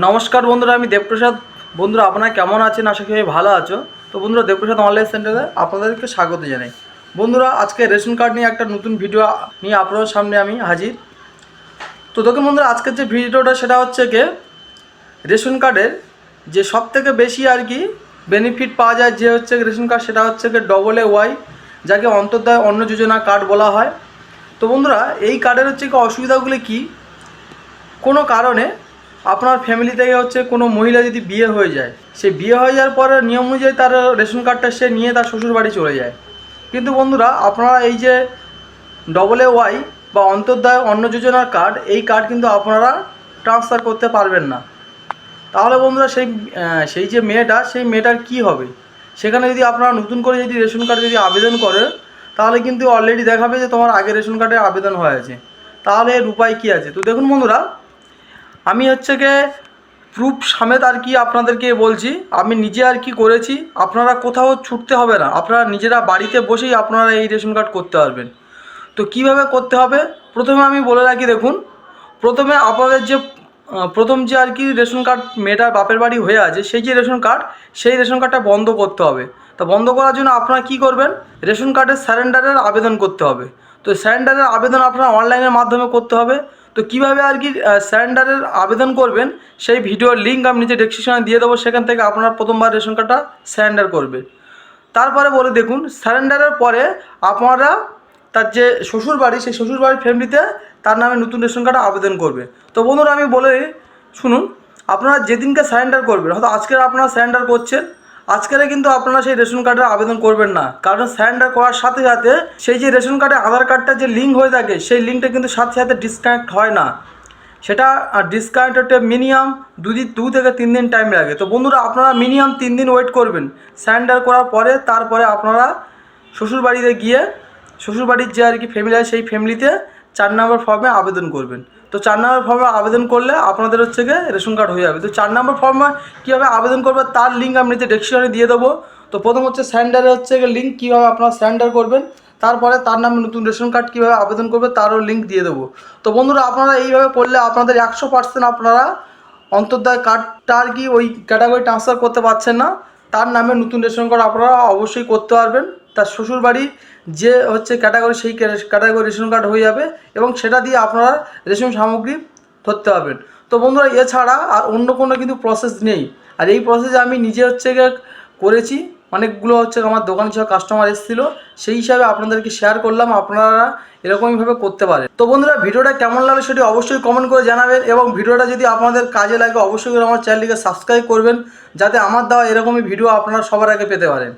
নমস্কার বন্ধুরা, আমি দেবপ্রসাদ। বন্ধুরা, আপনারা কেমন আছেন? আশা করি ভালো আছো। তো বন্ধুরা, দেবপ্রসাদ অনলাইন সেন্টারে আপনাদেরকে স্বাগত জানাই। বন্ধুরা, আজকে রেশন কার্ড নিয়ে একটা নতুন ভিডিও নিয়ে আপনাদের সামনে আমি হাজির। তো দেখুন বন্ধুরা, আজকের যে ভিডিওটা, সেটা হচ্ছে কি, রেশন কার্ডের যে সব থেকে বেশি আর কি বেনিফিট পাওয়া যায় যে হচ্ছে রেশন কার্ড, সেটা হচ্ছে কি ডবল এ ওয়াই যাকে অন্তর্দয় অন্ন যোজনা কার্ড বলা হয়। তো বন্ধুরা, এই কার্ডের হচ্ছে কি অসুবিধাগুলি কী? কোনো কারণে আপনার ফ্যামিলি থেকে হচ্ছে কোনো মহিলা যদি বিয়ে হয়ে যায়, সে বিয়ে হয়ে যাওয়ার পরে নিয়ম অনুযায়ী তার রেশন কার্ডটা সে নিয়ে তার শ্বশুর বাড়ি চলে যায়। কিন্তু বন্ধুরা, আপনারা এই যে ডবল এ ওয়াই বা অন্তর্দয় অন্ন যোজনার কার্ড এই কার্ড কিন্তু আপনারা ট্রান্সফার করতে পারবেন না। তাহলে বন্ধুরা, সেই সেই যে মেয়েটা, সেই মেয়েটার কি হবে? সেখানে যদি আপনারা নতুন করে যদি রেশন কার্ড যদি আবেদন করে, তাহলে কিন্তু অলরেডি দেখাবে যে তোমার আগে রেশন কার্ডে আবেদন হয়েছে। তাহলে এর উপায় কী আছে? তো দেখুন বন্ধুরা আমি হচ্ছে গিয়ে প্রুফ সমেত আর কি আপনাদেরকে বলছি। আমি নিজে আর কি করেছি। আপনারা কোথাও ছুটতে হবে না। আপনারা নিজেরা বাড়িতে বসেই আপনারা এই রেশন কার্ড করতে পারবেন। তো কীভাবে করতে হবে? প্রথমে আমি বলে রাখি, দেখুন। প্রথমে আপনাদের যে প্রথম যে আর কি রেশন কার্ড মেয়েটার বাপের বাড়ি হয়ে আছে, সেই যে রেশন কার্ড, সেই রেশন কার্ডটা বন্ধ করতে হবে। তো বন্ধ করার জন্য আপনারা কি করবেন? রেশন কার্ডের স্যারেন্ডারের আবেদন করতে হবে। তো স্যারেন্ডারের আবেদন আপনারা অনলাইনের মাধ্যমে করতে হবে। তো কীভাবে আর কি স্যারেন্ডারের আবেদন করবেন, সেই ভিডিওর লিঙ্ক আমি নিচে ডেসক্রিপশনে দিয়ে দেবো, সেখান থেকে আপনারা প্রথমবার রেশন কার্ডটা স্যারেন্ডার করবে। তারপরে বলে দেখুন স্যারেন্ডারের পরে আপনারা তার যে শ্বশুর বাড়ি সেই শ্বশুর বাড়ির ফ্যামিলিতে তার নামে নতুন রেশন কার্ডে আবেদন করবে। তো বন্ধুরা, আমি বলে শুনুন, আপনারা যেদিনকে স্যারেন্ডার করবেন, হয়তো আজকে আপনারা স্যারেন্ডার করছেন আজকেরে কিন্তু আপনারা সেই রেশন কার্ডের আবেদন করবেন না। কারণ স্যারেন্ডার করার সাথে সাথে সেই যে রেশন কার্ডে আধার কার্ডটা যে লিঙ্ক হয়ে থাকে, সেই লিঙ্কটা কিন্তু সাথে সাথে ডিসকানেক্ট হয় না। সেটা ডিসকাউন্ট হতে মিনিমাম দুদিন দু থেকে তিন দিন টাইম লাগে। তো বন্ধুরা, আপনারা মিনিমাম তিন দিন ওয়েট করবেন। স্যারেন্ডার করার পরে, তারপরে আপনারা শ্বশুরবাড়িতে গিয়ে, শ্বশুরবাড়ির যে আর কি ফ্যামিলি আছে, সেই ফ্যামিলিতে চার নম্বর ফর্মে আবেদন করবেন। তো চার নম্বর ফর্মে আবেদন করলে আপনাদের হচ্ছে গিয়ে রেশন কার্ড হয়ে যাবে। তো চার নম্বর ফর্মে কীভাবে আবেদন করবে তার লিঙ্ক আমি নিচে ডেসক্রিপশনে দিয়ে দেবো। তো প্রথম হচ্ছে স্যান্ডারে হচ্ছে গিয়ে লিঙ্ক কীভাবে আপনারা স্যান্ডার করবেন, তারপরে তার নামে নতুন রেশন কার্ড কীভাবে আবেদন করবে তারও লিঙ্ক দিয়ে দেবো। তো বন্ধুরা, আপনারা এইভাবে করলে আপনাদের একশো পার্সেন্ট আপনারা অন্তর্দয় কার্ডটা আর কি ওই ক্যাটাগরি ট্রান্সফার করতে পারছেন না। তার নামে নতুন রেশন কার্ড আপনারা অবশ্যই করতে পারবেন। তার শ্বশুরবাড়ি যে হচ্ছে ক্যাটাগরি সেই ক্যাটাগরি রেশন কার্ড হয়ে যাবে এবং সেটা দিয়ে আপনারা রেশন সামগ্রী ধরতে পারবেন। তো বন্ধুরা, এছাড়া আর অন্য কোনো কিন্তু প্রসেস নেই। আর এই প্রসেসে আমি নিজে হচ্ছে করেছি। অনেকগুলো হচ্ছে আমার দোকান সহ কাস্টমার এসেছিল। সেই হিসাবে আপনাদেরকে শেয়ার করলাম, আপনারা এরকমইভাবে করতে পারেন। তো বন্ধুরা, ভিডিওটা কেমন লাগল সেটি অবশ্যই কমেন্ট করে জানাবেন এবং ভিডিওটা যদি আপনাদের কাজে লাগে, অবশ্যই আমার চ্যানেলটিকে সাবস্ক্রাইব করবেন, যাতে আমার দেওয়া এরকমই ভিডিও আপনারা সবার আগে পেতে পারেন।